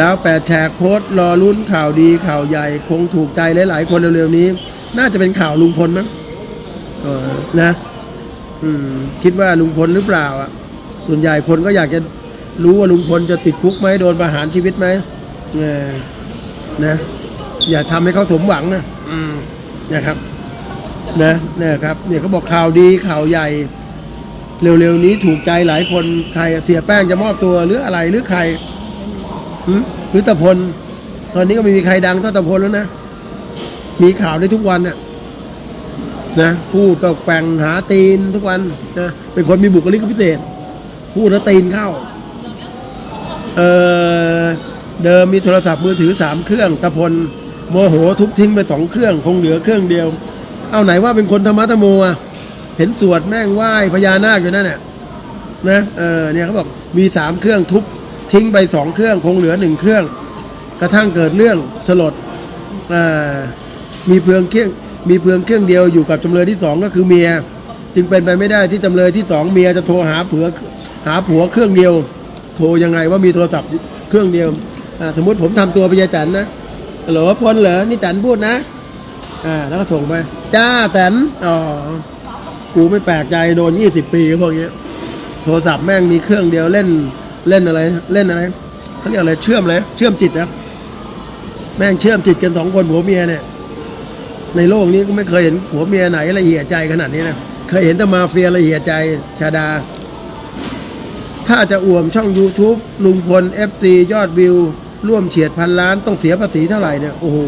ดาวแปดแฉกโพสต์รอลุ้นข่าวดีข่าวใหญ่คงถูกใจหลายๆคนเร็วๆนี้ น่าจะเป็นข่าวลุงพลมั้งเออนะอืมคิดว่าลุงพลหรือเปล่าอะ ส่วนใหญ่คนก็อยากจะรู้ว่าลุงพลจะติดคุกไหมโดนประหารชีวิตไหมเออนะ อย่าทำให้เขาสมหวังนะอืมนะครับ นะเนี่ยครับ เนี่ยเขาบอกข่าวดีข่าวใหญ่เร็วๆนี้ถูกใจหลายคนใครเสียแป้งจะมอบตัวหรืออะไรหรือใคร หรือตะพล ตอนนี้ก็ไม่มีใครดังเท่าตะพลแล้วนะ มีข่าวได้ทุกวันน่ะนะพูดก็แกว่งหาตีนทุกวันนะเป็นคนมีบุคลิกพิเศษ พูดแล้วตีนเข้า เออเดิมมีโทรศัพท์มือถือสามเครื่อง ตะพลโมโหทุบทิ้งไปสองเครื่อง คงเหลือเครื่องเดียว เอาไหนว่าเป็นคนธรรมะธรรมโมะเห็นสวดแม่งไหว้พญานาคอยู่นั่นแหละนะเออเนี่ยเขาบอกมีสามเครื่องทุบ ทิ้งไปสองเครื่องคงเหลือหนึ่งเครื่อง กระทั่งเกิดเรื่องสลดมีเพียงเครื่องมีเพียงเครื่องเดียวอยู่กับจำเลยที่สองก็คือเมีย จึงเป็นไปไม่ได้ที่จำเลยที่สองเมียจะโทรหาเผือหาผัวเครื่องเดียว โทรยังไงว่ามีโทรศัพท์เครื่องเดียวสมมุติผมทำตัวเป็นยายแตนนะฮัลโหลพลเหรอนี่แตนพูดนะอ่าแล้วก็ส่งไปจ้าแตนอ๋อกูไม่แปลกใจโดนยี่สิบปีพวกนี้โทรศัพท์แม่งมีเครื่องเดียวเล่น เล่นอะไร เล่นอะไรเขาเรียกอะไรเชื่อมเลยเชื่อมจิตนะแม่งเชื่อมจิตกันสองคนผัวเมียเนี่ย ในโลกนี้ก็ไม่เคยเห็นผัวเมียไหนละเอียดใจขนาดนี้นะเคยเห็นแต่มาเฟียละเอียดใจชาดา ถ้าจะอ่วมช่อง YouTube ลุงพล FC ยอดวิว ร่วมเฉียดพันล้านต้องเสียภาษีเท่าไหร่เนี่ย โอ้โห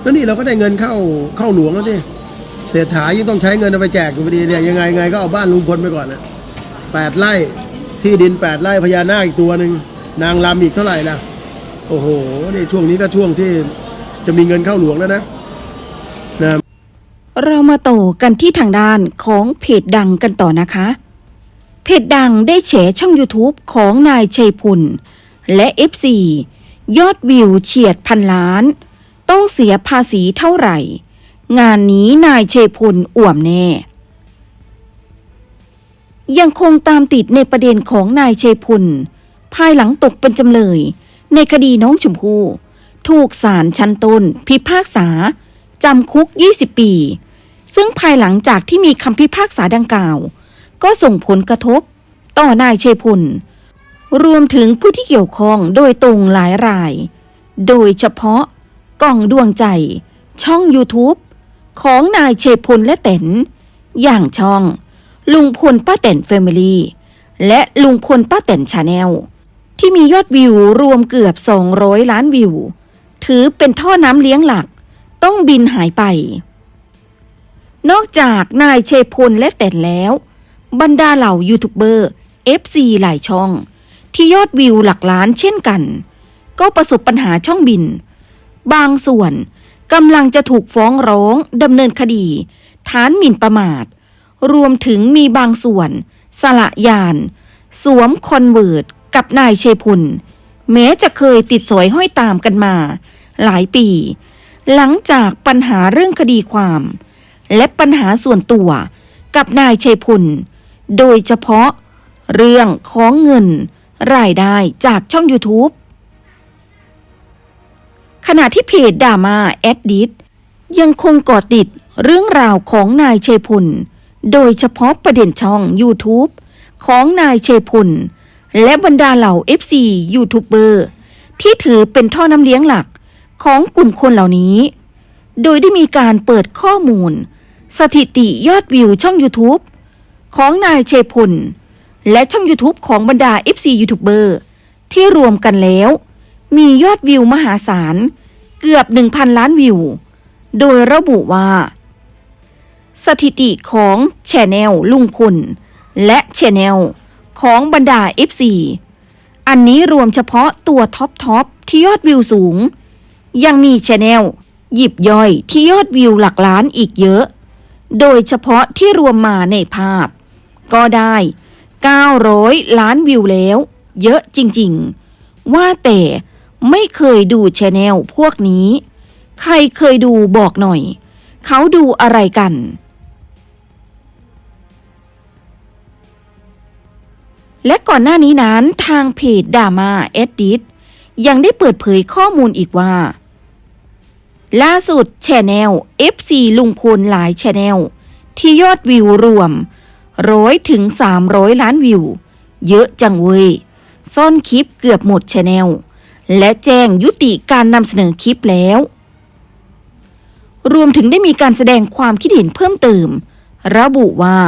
แล้วนี่เราก็ได้เงินเข้าเข้าหลวงแล้วดิเศรษฐายังต้องใช้เงินเอาไปแจกอยู่พอดีเนี่ยยังไงไงก็เอาบ้านลุงพลไปก่อนนะแปดไร่ ที่ดินแปดไร่พญานาคอีกตัวหนึ่งนางรำอีกเท่าไหร่ล่ะ โอ้โหนี่ช่วงนี้ก็ช่วงที่จะมีเงินเข้าหลวงแล้วนะนะเรามาโตกันที่ทางด้านของเพจดังกันต่อนะคะ เพจดังได้แฉช่อง YouTube ของนายชัยพุลและ FC ยอดวิวเฉียดพันล้าน ต้องเสียภาษีเท่าไหร่ งานนี้นายชัยพลอ่วมแน่ ยังคงตามติดในประเด็นของนายชัยพุลภายหลังตกเป็นจำเลย ในคดีน้องชมพู่ ถูกศาลชั้นต้น พิพากษา จำคุก 20 ปี ซึ่งภายหลังจากที่มีคำพิพากษาดังกล่าว ก็ส่งผลกระทบ ต่อนายชัยพุลรวมถึงผู้ที่เกี่ยวข้องโดยตรงหลายราย โดยเฉพาะกล่องดวงใจ ช่อง YouTube ของนายเชยพลและเต๋นอย่างช่อง ลุงพลป้าเต๋นแฟมิลี่และลุงพลป้าเต๋นชาแนลที่มียอดวิวรวมเกือบ 200 ล้านวิว ถือเป็นท่อน้ำเลี้ยงหลัก ต้องบินหายไป นอกจากนายเชยพลและแต่นแล้ว บรรดาเหล่ายูทูบเบอร์ FC หลายช่อง ที่ยอดวิวหลักล้านเช่นกัน ก็ประสบปัญหาช่องบิน บางส่วนกำลังจะถูกฟ้องร้องดำเนินคดี ฐานหมิ่นประมาท รวมถึงมีบางส่วน สละยาน สวมคอนเวิร์ตกับนายเชยพลแม้จะเคยติดสอยห้อยตามกันมา หลายปี หลังจากปัญหาเรื่องคดีความ และปัญหาส่วนตัวกับนายเชยพลโดยเฉพาะ เรื่องของเงิน รายได้จากช่อง YouTube ขณะที่เพจดาม่าแอดดิตยังคงเกาะติดเรื่องราวของนายเชยพล โดยเฉพาะประเด็นช่อง YouTube ของนายเชยพล และบรรดาเหล่า FC ยูทูบเบอร์ที่ถือเป็นท่อน้ำเลี้ยงหลักของกลุ่มคนเหล่านี้ โดยได้มีการเปิดข้อมูล สถิติยอดวิวช่อง YouTube ของนายเชยพล และช่อง YouTube ของบรรดา FC ยูทูบเบอร์ที่รวมกันแล้ว มียอดวิวมหาศาล เกือบ 1,000 ล้านวิว โดยระบุว่า สถิติของแชนแนลลุงพลและแชนแนลของบรรดา FC อันนี้รวมเฉพาะตัวท็อปทอปที่ยอดวิวสูง ยังมีแช anel หยิบย่อยที่ยอดวิวหลักล้านอีกเยอะ โดยเฉพาะที่รวมมาในภาพ ก็ได้ 900 ล้านวิวแล้ว เยอะจริงๆ ว่าแต่ไม่เคยดูแช anel พวกนี้ ใครเคยดูบอกหน่อย เขาดูอะไรกัน และก่อนหน้านี้นั้นทางเพจดามาเอดดิยังได้เปิดเผยข้อมูลอีกว่า ล่าสุดแชแนล FC ลุงพลหลายแชแนลที่ยอดวิวรวมร้อยถึง 300 ล้านวิว เยอะจังเว้ยซ่อนคลิปเกือบหมดแชแนลและแจ้งยุติการนำเสนอคลิปแล้ว รวมถึงได้มีการแสดงความคิดเห็นเพิ่มเติม ระบุว่า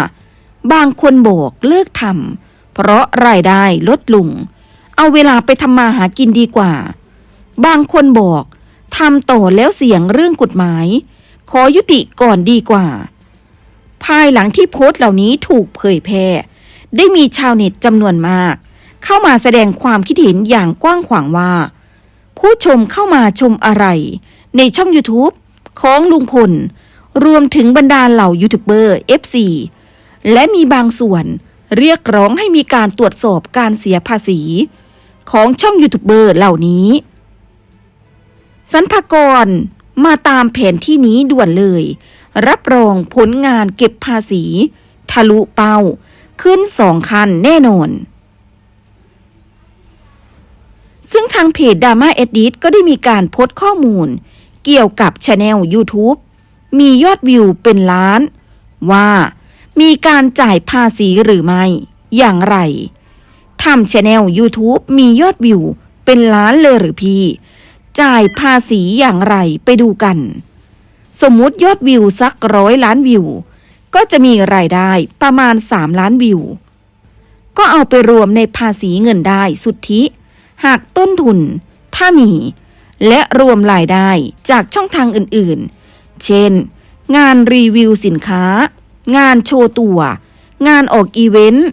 บางคนบอกเลิกทำ เพราะรายได้ลดลง เอาเวลาไปทำมาหากินดีกว่า บางคนบอกทำต่อแล้วเสี่ยงเรื่องกฎหมาย ขอยุติก่อนดีกว่า ภายหลังที่โพสต์เหล่านี้ถูกเผยแพร่ ได้มีชาวเน็ตจำนวนมาก เข้ามาแสดงความคิดเห็นอย่างกว้างขวางว่า ผู้ชมเข้ามาชมอะไร ในช่อง YouTube ของลุงพล รวมถึงบรรดาเหล่ายูทูบเบอร์ FC และมีบางส่วน เรียกร้องให้มีการตรวจสอบการเสียภาษี ของช่องยูทูบเบอร์เหล่านี้ สรรพากรมาตามแผนที่นี้ด่วนเลย รับรองผลงานเก็บภาษี ทะลุเป้า ขึ้นสองคันแน่นอน ซึ่งทางเพจ Dama Edit ก็ได้มีการโพสต์ข้อมูล เกี่ยวกับช anel YouTube มียอดวิวเป็นล้าน ว่า มีการจ่ายภาษีหรือไม่ อย่างไรทำช anel YouTube มียอดวิว เป็นล้านเลยหรือพี่ จ่ายภาษีอย่างไรไปดูกัน สมมุติยอดวิวสักร้อยล้านวิว ก็จะมีรายได้ประมาณ 3 ล้านวิว ก็เอาไปรวมในภาษีเงินได้สุทธิหากต้นทุน ถ้ามี และรวมรายได้จากช่องทางอื่นๆ เช่น งานรีวิวสินค้า งานโชว์ตัว งานออกอีเวนต์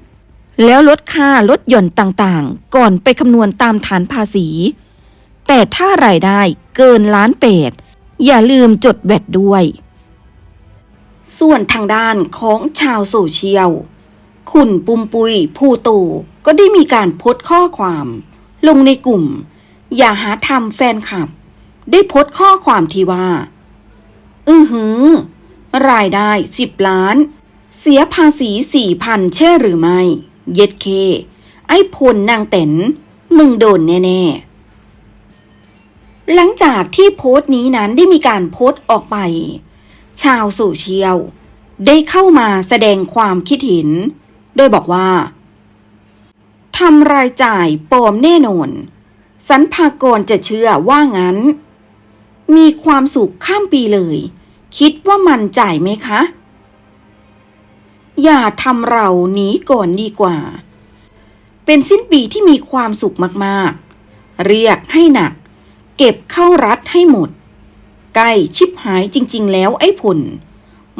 แล้วลดค่าลดหย่อนต่างๆ ก่อนไปคำนวณตามฐานภาษี แต่ถ้ารายได้เกินล้านเป็ดอย่าลืมจดแบตด้วย ส่วนทางด้านของชาวโซเชียล คุณปุมปุยผู้โตก็ได้มีการโพสต์ข้อความ ลงในกลุ่ม อย่าหาทำแฟนคลับ ได้โพสต์ข้อความที่ว่า อือหือ รายได้สิบล้าน เสียภาษีสี่พันใช่หรือไม่ เย็ดเค ไอ้พลนางเต็นมึงโดนแน่ๆ หลังจากที่โพสต์นี้นั้นได้มีการโพสต์ออกไป ชาวโซเชียลได้เข้ามาแสดงความคิดเห็น โดยบอกว่าทำรายจ่ายปลอมแน่นอนสรรพากรจะเชื่อว่างั้น มีความสุขข้ามปีเลย คิดว่ามันจ่ายไหมคะ อย่าทำเราหนีก่อนดีกว่า เป็นสิ้นปีที่มีความสุขมากๆ เรียกให้หนัก เก็บเข้ารัดให้หมด ใกล้ชิบหายจริง ๆ แล้วไอ้ผล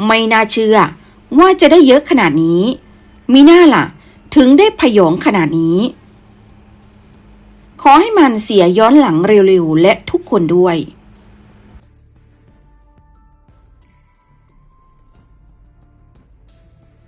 ไม่น่าเชื่อว่าจะได้เยอะขนาดนี้ มีหน้าล่ะ ถึงได้พยองขนาดนี้ ขอให้มันเสียย้อนหลังเร็วๆ และทุกคนด้วย